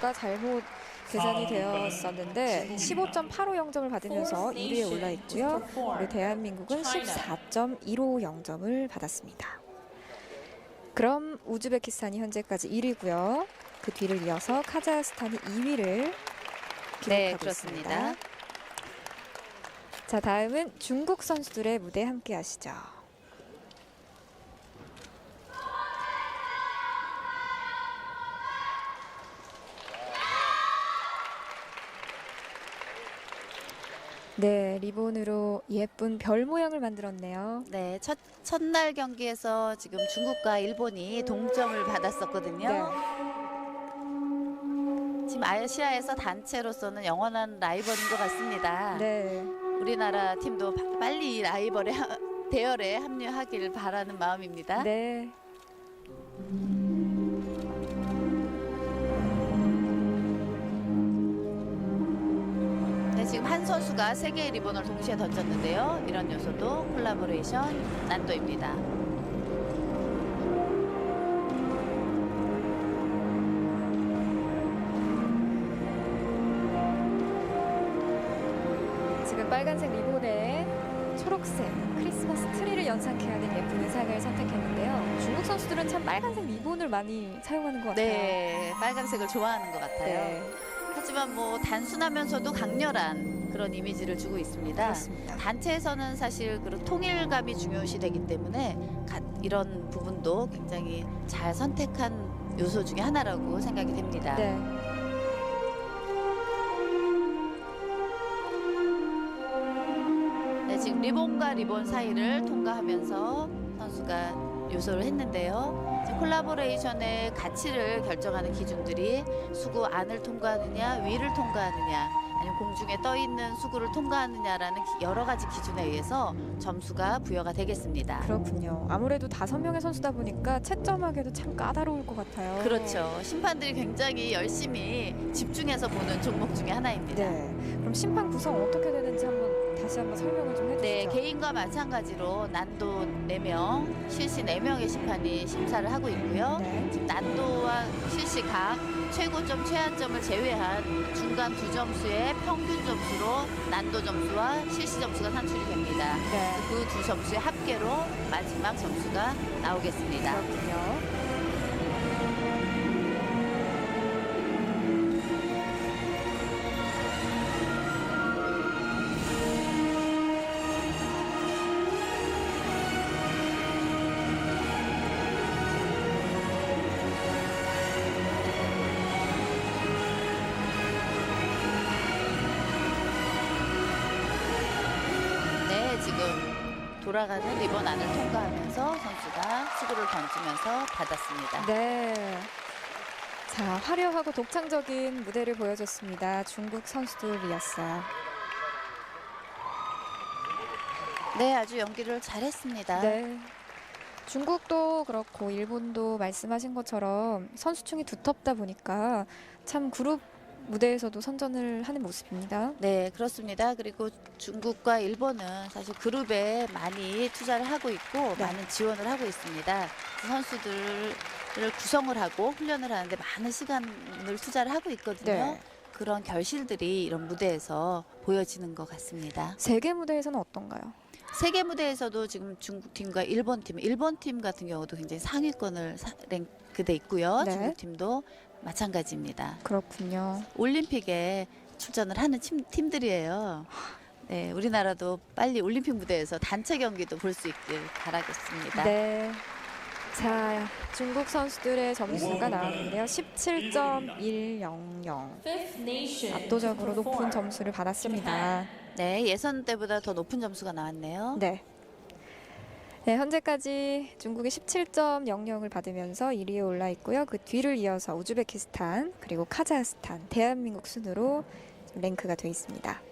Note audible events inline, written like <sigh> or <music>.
점수가 잘못 계산이 되었었는데 15.850점을 받으면서 2위에 올라 있고요. 우리 대한민국은 14.150점을 받았습니다. 그럼 우즈베키스탄이 현재까지 1위고요. 그 뒤를 이어서 카자흐스탄이 2위를 기록하고 네, 있습니다. 그렇습니다. 자, 다음은 중국 선수들의 무대 함께 하시죠. 네, 리본으로 예쁜 별 모양을 만들었네요. 네, 첫 첫날 경기에서 지금 중국과 일본이 동점을 받았었거든요. 네. 지금 아시아에서 단체로서는 영원한 라이벌인 것 같습니다. 네. 우리나라 팀도 바- 빨리 이 라이벌의 하- <laughs> 대열에 합류하기를 바라는 마음입니다. 네. 지금 한 선수가 세 개의 리본을 동시에 던졌는데요. 이런 요소도 콜라보레이션 난도입니다. 지금 빨간색 리본에 초록색 크리스마스 트리를 연상케 하는 예쁜 의상을 선택했는데요. 중국 선수들은 참 빨간색 리본을 많이 사용하는 것 같아요. 네, 빨간색을 좋아하는 것 같아요. 네, 하지만 뭐 단순하면서도 강렬한 그런 이미지를 주고 있습니다. 그렇습니다. 단체에서는 사실 그런 통일감이 중요시되기 때문에 가- 이런 부분도 굉장히 잘 선택한 요소 중에 하나라고 생각이 됩니다. 네. 네, 지금 리본과 리본 사이를 통과하면서 선수가 요소를 했는데요. 콜라보레이션의 가치를 결정하는 기준들이 수구 안을 통과하느냐, 위를 통과하느냐, 아니면 공중에 떠 있는 수구를 통과하느냐라는 기- 여러 가지 기준에 의해서 점수가 부여가 되겠습니다. 그렇군요. 아무래도 다섯 명의 선수다 보니까 채점하기도 참 까다로울 것 같아요. 그렇죠. 심판들이 굉장히 열심히 집중해서 보는 종목 중에 하나입니다. 네. 그럼 심판 구성 어떻게 되는지 한번 다시 한번 설명을 좀 해주시죠. 네, 개인과 마찬가지로 난도 4명, 실시 4명의 심판이 심사를 하고 있고요. 네. 지금 난도와 실시 각 최고점, 최하점을 제외한 중간 두 점수의 평균 점수로 난도 점수와 실시 점수가 산출이 됩니다. 네. 그 두 점수의 합계로 마지막 점수가 나오겠습니다. 그렇군요. 돌아가는 리본 안을 통과하면서 선수가 수구를 던지면서 받았습니다. 네. 자, 화려하고 독창적인 무대를 보여줬습니다. 중국 선수들이었어요. 네, 아주 연기를 잘했습니다. 네. 중국도 그렇고 일본도 말씀하신 것처럼 선수층이 두텁다 보니까 참 그룹 무대에서도 선전을 하는 모습입니다. 네, 그렇습니다. 그리고 중국과 일본은 사실 그룹에 많이 투자를 하고 있고 네. 많은 지원을 하고 있습니다. 그 선수들을 구성을 하고 훈련을 하는데 많은 시간을 투자를 하고 있거든요. 네. 그런 결실들이 이런 무대에서 보여지는 것 같습니다. 세계 무대에서는 어떤가요? 세계 무대에서도 지금 중국 팀과 일본 팀, 일본 팀 같은 경우도 굉장히 상위권을 사- 랭크돼 있고요. 네. 중국 팀도 마찬가지입니다. 그렇군요. 올림픽에 출전을 하는 팀, 팀들이에요. 네, 우리나라도 빨리 올림픽 무대에서 단체 경기도 볼 수 있길 바라겠습니다. 네. 자, 중국 선수들의 점수가 나왔는데요. 17.100. 압도적으로 높은 점수를 받았습니다. 네, 예선 때보다 더 높은 점수가 나왔네요. 네. 네, 현재까지 중국이 17.00을 받으면서 1위에 올라 있고요. 그 뒤를 이어서 우즈베키스탄, 그리고 카자흐스탄, 대한민국 순으로 랭크가 돼 있습니다.